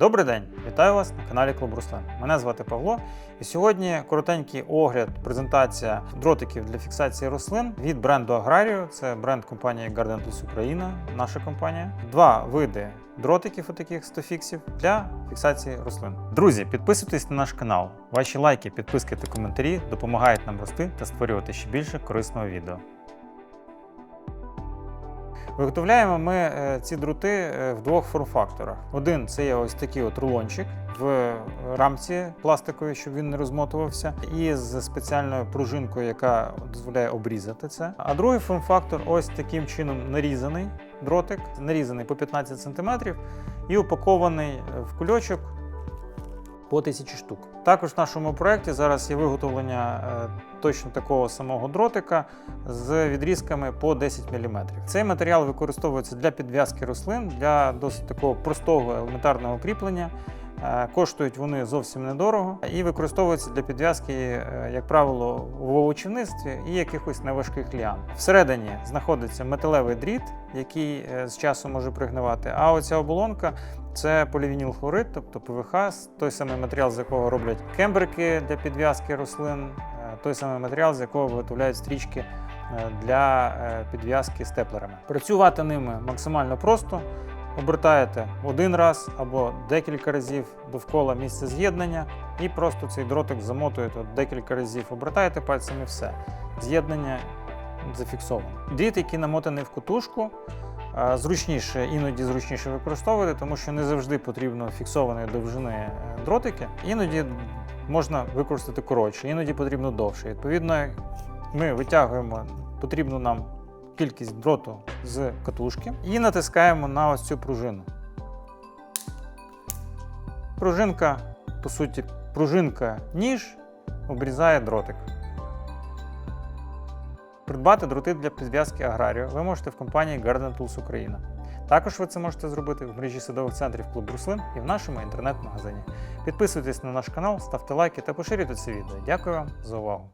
Добрий день, вітаю вас на каналі Клуб Руслан. Мене звати Павло, і сьогодні коротенький огляд, презентація дротиків для фіксації рослин від бренду Аграріо. Це бренд компанії Garden Україна, наша компанія. Два види дротиків, отаких 100 фіксів для фіксації рослин. Друзі, підписуйтесь на наш канал. Ваші лайки, підписки та коментарі допомагають нам рости та створювати ще більше корисного відео. Виготовляємо ми е, ці дроти е, в двох форм-факторах. Один це є ось такий от рулончик в рамці пластиковій, щоб він не розмотувався, і з спеціальною пружинкою, яка дозволяє обрізати це. А другий форм-фактор ось таким чином нарізаний дротик, нарізаний по 15 см і упакований в кульочок по тисячі штук. Також в нашому проєкті зараз є виготовлення е, точно такого самого дротика з відрізками по 10 мм. Цей матеріал використовується для підв'язки рослин, для досить такого простого елементарного кріплення. Е, Коштують вони зовсім недорого і використовуються для підв'язки, е, як правило, в овочівництві і якихось неважких ліан. Всередині знаходиться металевий дріт, який е, з часом може пригнивати. А оця оболонка це полівініл хлорид, тобто ПВХ, той самий матеріал, з якого роблять кембрики для підв'язки рослин, той самий матеріал, з якого виготовляють стрічки для підв'язки степлерами. Працювати ними максимально просто. Обертаєте один раз або декілька разів довкола місця з'єднання, і просто цей дротик замотуєте декілька разів, обертаєте пальцями все. З'єднання зафіксовано. Дріт, який намотаний в кутушку, зручніше, іноді зручніше використовувати, тому що не завжди потрібно фіксованої довжини е, дротики. Іноді можна використати коротше, іноді потрібно довше. Відповідно, ми витягуємо потрібну нам кількість дроту з катушки і натискаємо на ось цю пружину. Пружинка, по суті, пружинка ніж обрізає дротик. Придбати дроти для підв'язки Аграріо ви можете в компанії Garden Tools Україна. Також ви це можете зробити в мережі садових центрів Клуб Руслин і в нашому інтернет-магазині. Підписуйтесь на наш канал, ставте лайки та поширюйте це відео. Дякую вам за увагу!